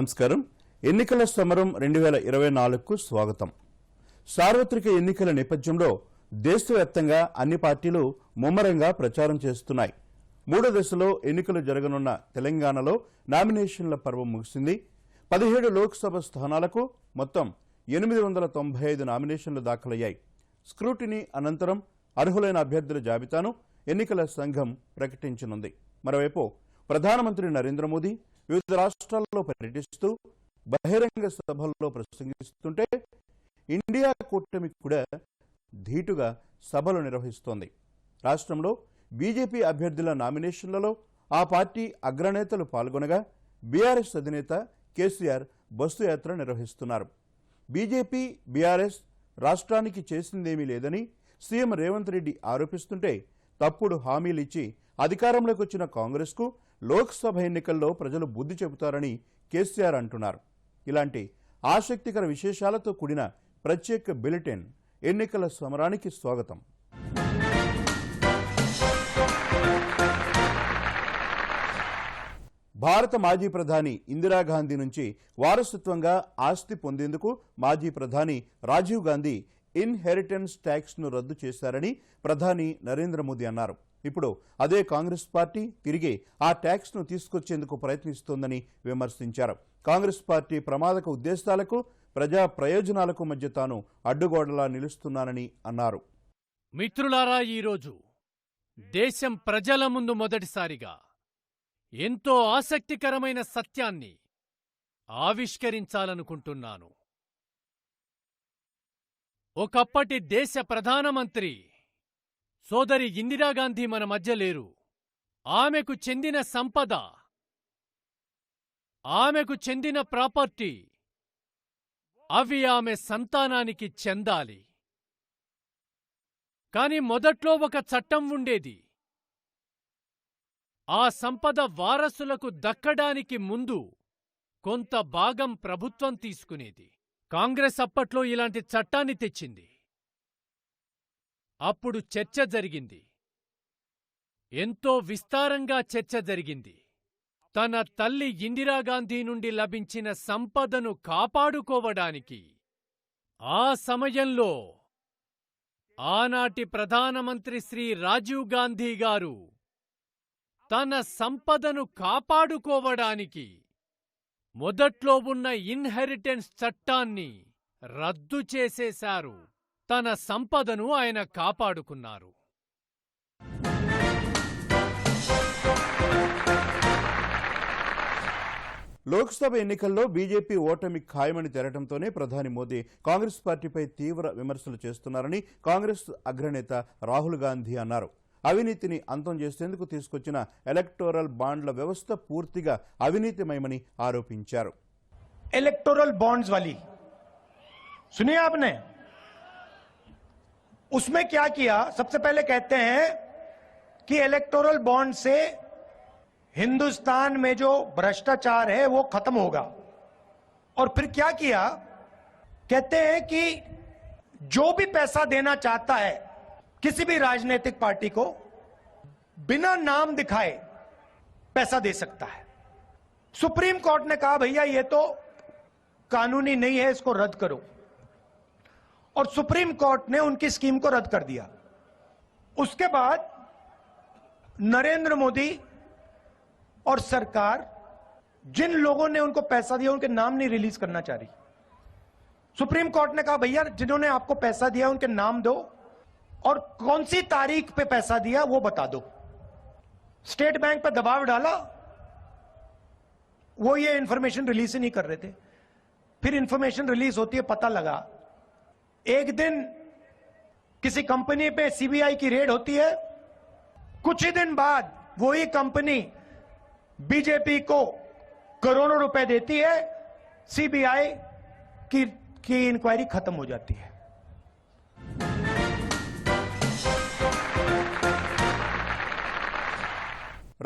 నమస్కారం. ఎన్నికల సమరం రెండు వేల ఇరవై నాలుగుకు స్వాగతం. సార్వత్రిక ఎన్నికల నేపథ్యంలో దేశవ్యాప్తంగా అన్ని పార్టీలు ముమ్మరంగా ప్రచారం చేస్తున్నాయి. మూడో దశలో ఎన్నికలు జరగనున్న తెలంగాణలో నామినేషన్ల పర్వం ముగిసింది. పదిహేడు లోక్సభ స్థానాలకు మొత్తం ఎనిమిది వందల తొంభై ఐదు నామినేషన్లు దాఖలయ్యాయి. స్క్రూటినీ అనంతరం అర్హులైన అభ్యర్థుల జాబితాను ఎన్నికల సంఘం ప్రకటించనుంది. మరోవైపు ప్రధానమంత్రి నరేంద్ర మోదీ వివిధ రాష్ట్రాల్లో పర్యటిస్తూ బహిరంగ సభల్లో ప్రసంగిస్తుంటే ఇండియా కూటమి కూడా ధీటుగా సభలు నిర్వహిస్తోంది. రాష్ట్రంలో బీజేపీ అభ్యర్థుల నామినేషన్లలో ఆ పార్టీ అగ్రనేతలు పాల్గొనగా బీఆర్ఎస్ అధినేత కేసీఆర్ బస్సు యాత్ర నిర్వహిస్తున్నారు. బీజేపీ బీఆర్ఎస్ రాష్ట్రానికి చేసిందేమీ లేదని సీఎం రేవంత్ రెడ్డి ఆరోపిస్తుంటే తప్పుడు హామీలిచ్చి అధికారంలోకి వచ్చిన కాంగ్రెస్కు లోక్సభ ఎన్నికల్లో ప్రజలు బుద్ధి చెబుతారని కేసీఆర్ అంటున్నారు. ఇలాంటి ఆసక్తికర విశేషాలతో కూడిన ప్రత్యేక బులెటిన్ ఎన్నికల సమరానికి స్వాగతం. భారత మాజీ ప్రధాని ఇందిరాగాంధీ నుంచి వారసత్వంగా ఆస్తి పొందేందుకు మాజీ ప్రధాని రాజీవ్ గాంధీ ఇన్హెరిటెన్స్ ట్యాక్స్ను రద్దు చేశారని ప్రధాని నరేంద్ర మోదీ అన్నారు. ఇప్పుడు అదే కాంగ్రెస్ పార్టీ తిరిగి ఆ ట్యాక్స్ను తీసుకొచ్చేందుకు ప్రయత్నిస్తోందని విమర్శించారు. కాంగ్రెస్ పార్టీ ప్రమాదక ఉద్దేశాలకు ప్రజా ప్రయోజనాలకు మధ్య తాను అడ్డుగోడలా నిలుస్తున్నానని అన్నారు. మిత్రులారా ఈరోజు దేశం ప్రజల ముందు మొదటిసారిగా ఎంతో ఆసక్తికరమైన సత్యాన్ని ఆవిష్కరించాలనుకుంటున్నాను. ఒకప్పటి దేశ ప్రధానమంత్రి సోదరి ఇందిరాగాంధీ మన మధ్య లేరు. ఆమెకు చెందిన సంపద. ఆమెకు చెందిన ప్రాపర్టీ. అవి ఆమె సంతానానికి చెందాలి. కాని మొదట్లో ఒక చట్టం ఉండేది. ఆ సంపద వారసులకు దక్కడానికి ముందు కొంత భాగం ప్రభుత్వం తీసుకునేది. కాంగ్రెస్ అప్పట్లో ఇలాంటి చట్టాన్ని తెచ్చింది. అప్పుడు చర్చ జరిగింది. ఎంతో విస్తారంగా చర్చ జరిగింది. తన తల్లి ఇందిరాగాంధీ నుండి లభించిన సంపదను కాపాడుకోవడానికి ఆ సమయంలో ఆనాటి ప్రధానమంత్రి శ్రీ రాజీవ్ గాంధీ గారు తన సంపదను కాపాడుకోవడానికి మొదట్లో ఉన్న ఇన్హెరిటెన్స్ చట్టాన్ని రద్దు చేసేశారు. తన సంపదను ఆయన కాపాడుకున్నారు. లోక్సభ ఎన్నికల్లో బీజేపీ ఓటమి ఖాయమని తేలటంతోనే ప్రధాని మోదీ కాంగ్రెస్ పార్టీపై తీవ్ర విమర్శలు చేస్తున్నారని కాంగ్రెస్ అగ్రనేత రాహుల్ గాంధీ అన్నారు. అవినీతిని అంతం చేసేందుకు తీసుకొచ్చిన ఎలక్టోరల్ బాండ్ల వ్యవస్థ పూర్తిగా అవినీతిమయమని ఆరోపించారు. ఎలక్టోరల్ బాండ్స్ వాలి. సునియా उसमें क्या किया? सबसे पहले कहते हैं कि इलेक्टोरल बॉन्ड से हिंदुस्तान में जो भ्रष्टाचार है, वो खत्म होगा। और फिर क्या किया? कहते हैं कि जो भी पैसा देना चाहता है, किसी भी राजनीतिक पार्टी को, बिना नाम दिखाए पैसा दे सकता है। सुप्रीम कोर्ट ने कहा, भैया, ये तो कानूनी नहीं है, इसको रद्द करो। और सुप्रीम कोर्ट ने उनकी स्कीम को रद्द कर दिया। उसके बाद नरेंद्र मोदी और सरकार जिन लोगों ने उनको पैसा दिया, उनके नाम नहीं रिलीज़ करना चाह रही। सुप्रीम कोर्ट ने कहा, भैया, जिन्होंने आपको पैसा दिया, उनके नाम दो और कौन सी तारीख पे पैसा दिया, वो बता दो। स्टेट बैंक पर दबाव डाला। वो ये इंफॉर्मेशन रिलीज़ ही नहीं कर रहे थे। फिर इंफॉर्मेशन रिलीज़ होती है, पता लगा। एक दिन किसी कंपनी पे सीबीआई की रेड होती है, कुछ ही दिन बाद वही कंपनी बीजेपी को करोड़ों रुपए देती है सीबीआई की की इंक्वायरी खत्म हो जाती है।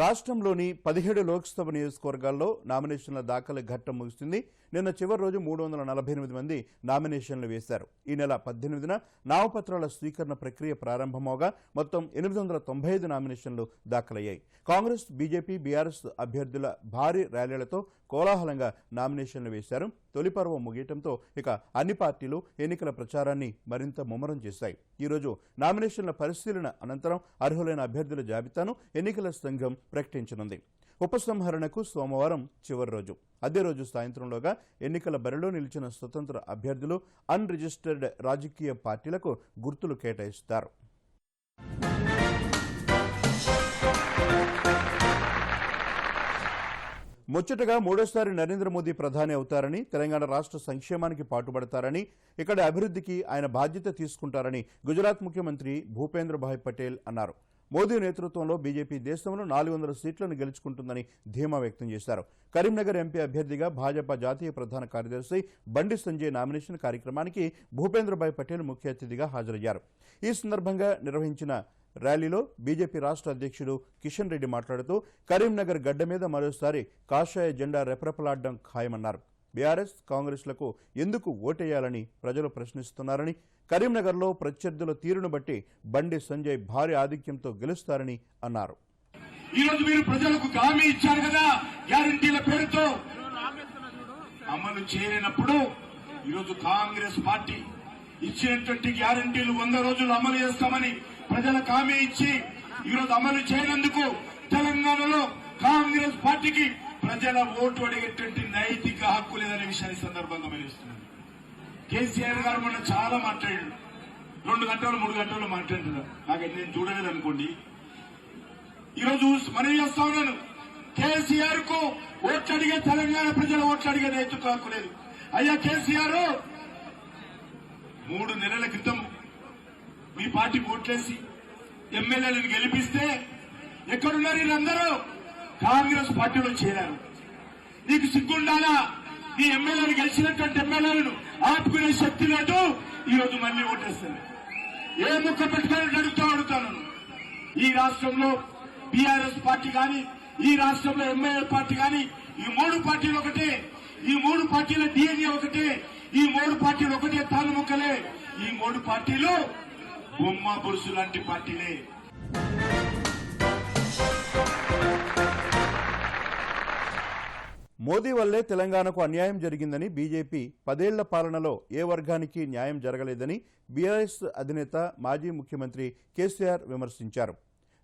రాష్ట్రంలోని పదిహేడు లోక్సభ నియోజకవర్గాల్లో నామినేషన్ల దాఖలు ఘట్టం ముగిసింది. నిన్న చివరి రోజు మూడు వందల నలభై ఎనిమిది మంది నామినేషన్లు వేశారు. ఈ నెల పద్దెనిమిదిన నామపత్రాల స్వీకరణ ప్రక్రియ ప్రారంభమవగా మొత్తం ఎనిమిది వందల తొంభై ఐదు నామినేషన్లు దాఖలయ్యాయి. కాంగ్రెస్ బీజేపీ బీఆర్ఎస్ అభ్యర్థుల భారీ ర్యాలీలతో కోలాహలంగా నామినేషన్లు వేశారు. తొలి పర్వం ముగియటంతో ఇక అన్ని పార్టీలు ఎన్నికల ప్రచారాన్ని మరింత ముమ్మరం చేశాయి. ఈరోజు నామినేషన్ల పరిశీలన అనంతరం అర్హులైన అభ్యర్థుల జాబితాను ఎన్నికల సంఘం ప్రకటించనుంది. ఉపసంహరణకు సోమవారం చివరి రోజు. అదే రోజు సాయంత్రంలోగా ఎన్నికల బరిలో నిలిచిన స్వతంత్ర అభ్యర్థులు అన్ రిజిస్టర్డ్ రాజకీయ పార్టీలకు గుర్తులు కేటాయిస్తారు. ముచ్చటగా మూడోసారి నరేంద్ర మోదీ ప్రధాని అవుతారని తెలంగాణ రాష్ట్ర సంక్షేమానికి పాటుపడతారని ఇక్కడ అభివృద్ధికి ఆయన బాధ్యత తీసుకుంటారని గుజరాత్ ముఖ్యమంత్రి భూపేంద్రభాయ్ పటేల్ అన్నారు. మోదీ నేతృత్వంలో బీజేపీ దేశంలో నాలుగు వందల సీట్లను గెలుచుకుంటుందని ధీమా వ్యక్తం చేశారు. కరీంనగర్ ఎంపీ అభ్యర్థిగా భాజపా జాతీయ ప్రధాన కార్యదర్శి బండి సంజయ్ నామినేషన్ కార్యక్రమానికి భూపేంద్రభాయ్ పటేల్ ముఖ్య అతిథిగా హాజరయ్యారు. ఈ సందర్భంగా నిర్వహించిన ర్యాలీలో బీజేపీ రాష్ట్ర అధ్యక్షుడు కిషన్ రెడ్డి మాట్లాడుతూ కరీంనగర్ గడ్డ మీద మరోసారి కాషాయ జెండా రెపరెపలాడడం ఖాయమన్నారు. బీఆర్ఎస్ కాంగ్రెస్లకు ఎందుకు ఓటేయాలని ప్రజలు ప్రశ్నిస్తున్నారని కరీంనగర్లో ప్రత్యర్థుల తీరును బట్టి బండి సంజయ్ భారీ ఆధిక్యంతో గెలుస్తారని అన్నారు. ఈరోజు మీరు ప్రజలకు హామీ ఇచ్చారు కదా గ్యారంటీల పేరుతో. అమలు చేయనప్పుడు ఈరోజు కాంగ్రెస్ పార్టీ ఇచ్చినటువంటి గ్యారంటీలు వంద రోజులు అమలు చేస్తామని ప్రజలకు హామీ ఇచ్చి ఈరోజు అమలు చేయనందుకు తెలంగాణలో కాంగ్రెస్ పార్టీకి ప్రజల ఓటు అడిగేటువంటి నైతిక హక్కు లేదనే విషయాన్ని సందర్భంగా మెలుస్తున్నాను కేసీఆర్ గారు మొన్న చాలా మాట్లాడాడు రెండు గంటలు మూడు గంటలు మాట్లాడారు. నాకు నేను చూడలేదు అనుకోండి. ఈరోజు మనవి చేస్తా ఉన్నాను కేసీఆర్కు ఓట్లు అడిగే తెలంగాణ ప్రజల ఓట్లు అడిగే నైతిక హక్కు లేదు. అయ్యా కేసీఆర్ మూడు నెలల క్రితం మీ పార్టీ ఓట్లేసి ఎమ్మెల్యేలను గెలిపిస్తే ఎక్కడున్నారు వీళ్ళందరూ? కాంగ్రెస్ పార్టీలో చేరారు. నీకు సిగ్గుండాలా? నీ ఎమ్మెల్యేలు గెలిచినటువంటి ఎమ్మెల్యేలను ఆపుకునే శక్తి లేదు. ఈ రోజు మళ్ళీ ఓటేస్తారు. ఏ ముక్క పెట్టుకొని అడుగుతా అడుగుతాను. ఈ రాష్ట్రంలో బీఆర్ఎస్ పార్టీ కానీ ఈ రాష్ట్రంలో ఎంఐఎల్ పార్టీ కానీ ఈ మూడు పార్టీలు ఒకటే. ఈ మూడు పార్టీల డిఎన్ఏ ఒకటే. ఈ మూడు పార్టీలు ఒకటే తాను ముక్కలే ఈ మూడు పార్టీలు బొమ్మ పురుషు లాంటి పార్టీలే. మోదీ వల్లే తెలంగాణకు అన్యాయం జరిగిందని బీజేపీ పదేళ్ళ పాలనలో ఏ వర్గానికి న్యాయం జరగలేదని బీఆర్ఎస్ అధినేత మాజీ ముఖ్యమంత్రి కేసీఆర్ విమర్శించారు.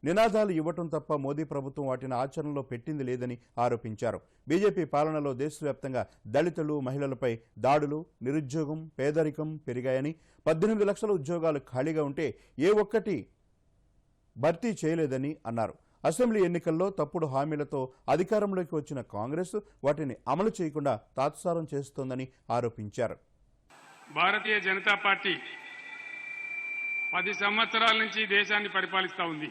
నినాదాలు ఇవ్వటం తప్ప మోదీ ప్రభుత్వం వాటిని ఆచరణలో పెట్టింది లేదని ఆరోపించారు. బీజేపీ పాలనలో దేశవ్యాప్తంగా దళితులు మహిళలపై దాడులు నిరుద్యోగం పేదరికం పెరిగాయని పద్దెనిమిది లక్షల ఉద్యోగాలు ఖాళీగా ఉంటే ఏ ఒక్కటి భర్తీ చేయలేదని అన్నారు. అసెంబ్లీ ఎన్నికల్లో తప్పుడు హామీలతో అధికారంలోకి వచ్చిన కాంగ్రెస్ వాటిని అమలు చేయకుండా తాత్సారం చేస్తోందని ఆరోపించారు. భారతీయ జనతా పార్టీ పది సంవత్సరాల నుంచి దేశాన్ని పరిపాలిస్తా ఉంది.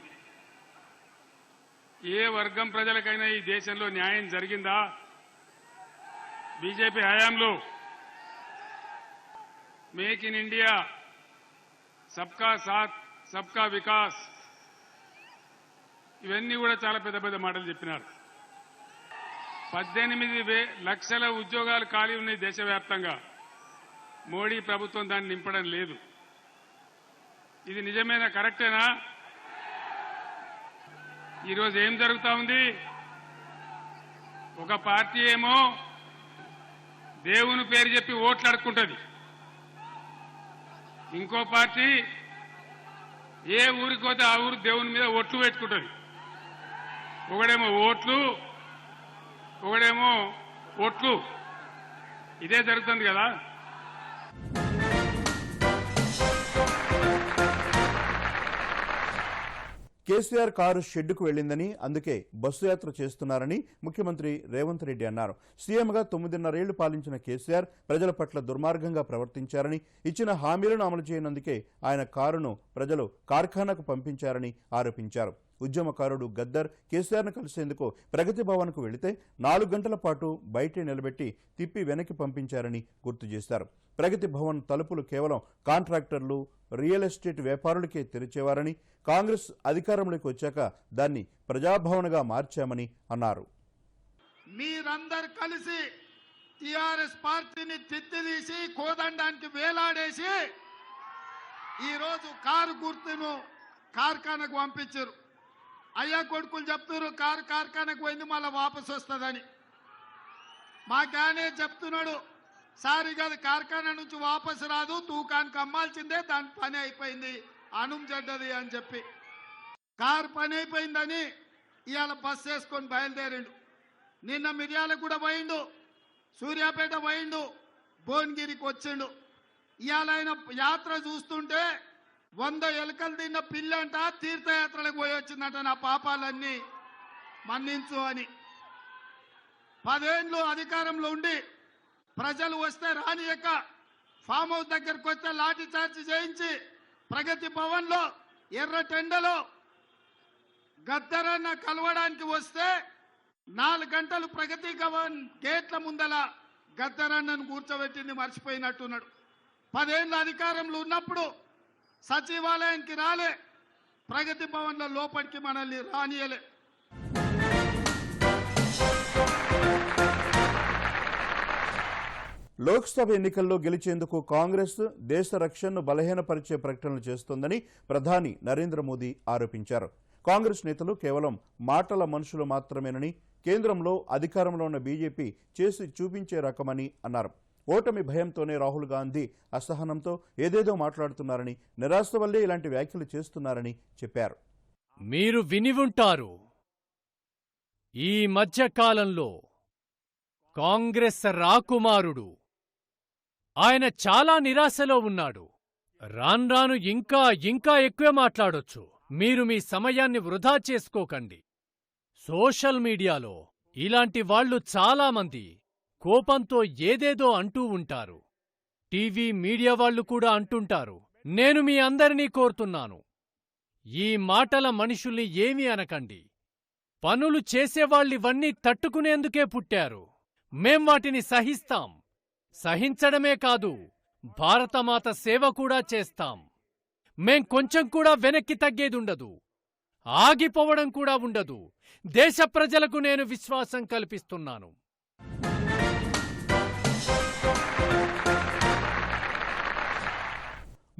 ఏ వర్గం ప్రజలకైనా ఈ దేశంలో న్యాయం జరిగిందా? బీజేపీ హయాంలో మేక్ ఇన్ ఇండియా సబ్కా సాత్ సబ్కా వికాస్. ఇవన్నీ కూడా చాలా పెద్ద పెద్ద మాటలు చెప్పినారు. పద్దెనిమిది వే లక్షల ఉద్యోగాలు ఖాళీ ఉన్నాయి దేశవ్యాప్తంగా. మోడీ ప్రభుత్వం దాన్ని నింపడం లేదు. ఇది నిజమేనా కరెక్టేనా? ఈరోజు ఏం జరుగుతా ఉంది? ఒక పార్టీ ఏమో దేవుని పేరు చెప్పి ఓట్లు అడుక్కుంటుంది ఇంకో పార్టీ ఏ ఊరికి పోతే ఆ ఊరు దేవుని మీద ఓట్లు పెట్టుకుంటుంది. ఒకడేమో ఓట్లు ఒకడేమో ఓట్లు. ఇదే జరుగుతుంది కదా? కేసీఆర్ కారు షెడ్డుకు వెళ్ళిందని అందుకే బస్సు యాత్ర చేస్తున్నారని ముఖ్యమంత్రి రేవంత్ రెడ్డి అన్నారు. సీఎంగా తొమ్మిదిన్నరేళ్ళు పాలించిన కేసీఆర్ ప్రజల పట్ల దుర్మార్గంగా ప్రవర్తించారని ఇచ్చిన హామీలను అమలు చేయనందుకే ఆయన కారును ప్రజలు కార్ఖానాకు పంపించారని ఆరోపించారు. ఉద్యమకారుడు గద్దర్ కేసీఆర్ను కలిసేందుకు ప్రగతి భవన్కు వెళితే నాలుగు గంటల పాటు బయటే నిలబెట్టి తిప్పి వెనక్కి పంపించారని గుర్తు చేశారు. ప్రగతి భవన్ తలుపులు కేవలం కాంట్రాక్టర్లు రియల్ ఎస్టేట్ వ్యాపారులకే తెరిచేవారని కాంగ్రెస్ అధికారంలోకి వచ్చాక దాన్ని ప్రజాభవన్గా మార్చామని అన్నారు. మీరందరు కలిసి టిఆర్ఎస్ పార్టీని తిత్తిదీసి కోదండానికి వేలాడేసి ఈరోజు కారు గుర్తును కార్ఖానకు పంపించారు. అయ్యా కొడుకులు చెప్తున్నారు కారు కార్ఖానకు పోయింది మళ్ళీ వాపసు వస్తుందని. మాకానే చెప్తున్నాడు సారీ కాదు కార్ఖానా నుంచి వాపసు రాదు తూకానికి అమ్మాల్సిందే దాని పని అయిపోయింది అనుం చెడ్డది అని చెప్పి. కారు పని అయిపోయిందని ఇవాళ బస్ వేసుకొని బయలుదేరిండు. నిన్న మిర్యాల కూడా పోయిండు సూర్యాపేట పోయిండు భువనగిరికి వచ్చిండు. ఇవాళ ఆయన యాత్ర చూస్తుంటే వంద ఎలుకలు తిన్న పిల్లంట తీర్థయాత్రలకు పోయి వచ్చిందంట నా పాపాలన్నీ మన్నించు అని. పదేళ్ళు అధికారంలో ఉండి ప్రజలు వస్తే రానియక ఫామ్ హౌస్ దగ్గరకు వస్తే లాఠీ చార్జ్ చేయించి ప్రగతి భవన్లో ఎర్ర టెండలో గద్దరన్న కలవడానికి వస్తే నాలుగు గంటలు ప్రగతి భవన్ గేట్ల ముందల గద్దరన్నను కూర్చోబెట్టింది మర్చిపోయినట్టున్నాడు. పదేళ్ళ అధికారంలో ఉన్నప్పుడు సచివాలయానికి రాలే. ప్రగతి భవన్ల లోపలికి మనల్ని రానియలే. లోక్సభ ఎన్నికల్లో గెలిచేందుకు కాంగ్రెస్ దేశ రక్షణను బలహీనపరిచే ప్రకటనలు చేస్తోందని ప్రధాని నరేంద్ర మోదీ ఆరోపించారు. కాంగ్రెస్ నేతలు కేవలం మాటల మనుషులు మాత్రమేనని కేంద్రంలో అధికారంలో ఉన్న బీజేపీ చేసి చూపించే రకమని అన్నారు. ఓటమి భయంతోనే రాహుల్ గాంధీ అసహనంతో ఏదేదో మాట్లాడుతున్నారని నిరాశ వల్లే ఇలాంటి వ్యాఖ్యలు చేస్తున్నారని చెప్పారు. మీరు విని ఉంటారు. ఈ మధ్యకాలంలో కాంగ్రెస్ రాకుమారుడు ఆయన చాలా నిరాశలో ఉన్నాడు. రాన్రాను ఇంకా ఇంకా ఎక్కువే మాట్లాడొచ్చు. మీరు మీ సమయాన్ని వృధా చేసుకోకండి. సోషల్ మీడియాలో ఇలాంటి వాళ్ళు చాలామంది కోపంతో ఏదేదో అంటూ ఉంటారు. టీవీ మీడియా వాళ్ళు కూడా అంటుంటారు. నేను మీ అందరినీ కోరుతున్నాను. ఈ మాటల మనుషుల్ని ఏమీ అనకండి. పనులు చేసేవాళ్ళివన్నీ తట్టుకునేందుకే పుట్టారు. మేం వాటిని సహిస్తాం. సహించడమే కాదు భారతమాత సేవ కూడా చేస్తాం. మేం కొంచెం కూడా వెనక్కి తగ్గేదుండదు. ఆగిపోవడం కూడా ఉండదు. దేశ ప్రజలకు నేను విశ్వాసం కల్పిస్తున్నాను.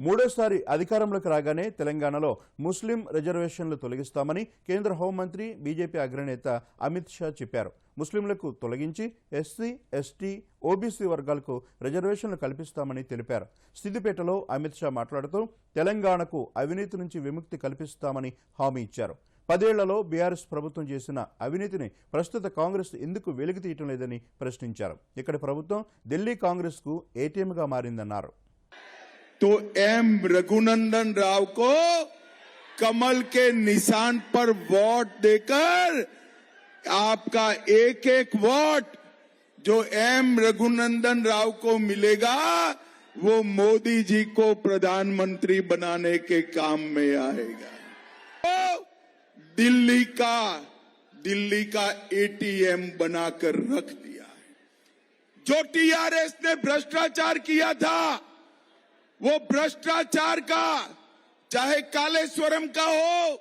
మూడోసారి అధికారంలోకి రాగానే తెలంగాణలో ముస్లిం రిజర్వేషన్లు తొలగిస్తామని కేంద్ర హోంమంత్రి బీజేపీ అగ్రనేత అమిత్ షా చెప్పారు. ముస్లింలకు తొలగించి ఎస్సీ ఎస్టీ ఓబీసీ వర్గాలకు రిజర్వేషన్లు కల్పిస్తామని తెలిపారు. సిద్దిపేటలో అమిత్ షా మాట్లాడుతూ తెలంగాణకు అవినీతి నుంచి విముక్తి కల్పిస్తామని హామీ ఇచ్చారు. పదేళ్ళలో బీఆర్ఎస్ ప్రభుత్వం చేసిన అవినీతిని ప్రస్తుత కాంగ్రెస్ ఎందుకు వెలికి తీయటం లేదని ప్రశ్నించారు. ఇక్కడి ప్రభుత్వం ఢిల్లీ కాంగ్రెస్కు ఏటీఎంగా మారిందన్నారు. तो एम रघुनंदन राव को कमल के निशान पर वोट देकर आपका एक एक वोट जो एम रघुनंदन राव को मिलेगा, वो मोदी जी को प्रधानमंत्री बनाने के काम में आएगा। तो दिल्ली का दिल्ली का एटीएम बनाकर रख दिया है। जो टीआरएस ने भ्रष्टाचार किया था वो भ्रष्टाचार का, चाहे कालेश्वरम का हो,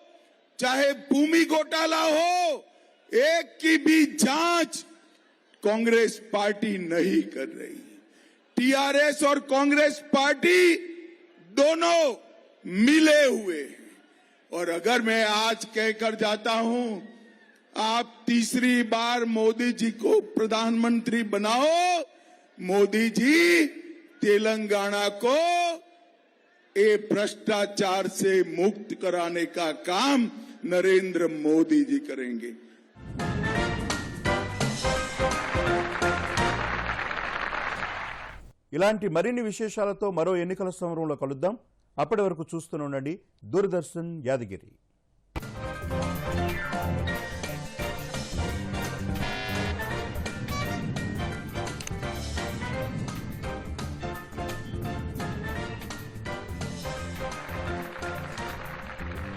चाहे भूमि घोटाला हो, एक की भी जाँच कांग्रेस पार्टी नहीं कर रही। टीआरएस और कांग्रेस पार्टी दोनों मिले हुए और अगर मैं आज कहकर जाता हूँ, आप तीसरी बार मोदी जी को प्रधानमंत्री बनाओ, मोदी जी तेलंगाना को ये भ्रष्टाचार से मुक्त कराने का काम नरेंद्र मोदी जी करेंगे ఇలాంటి మరిన్ని విశేషాలతో మరో ఎన్నికల సమరంలో కలుద్దాం అప్పటి వరకు చూస్తూనే ఉండండి దూరదర్శన్ యాదగిరి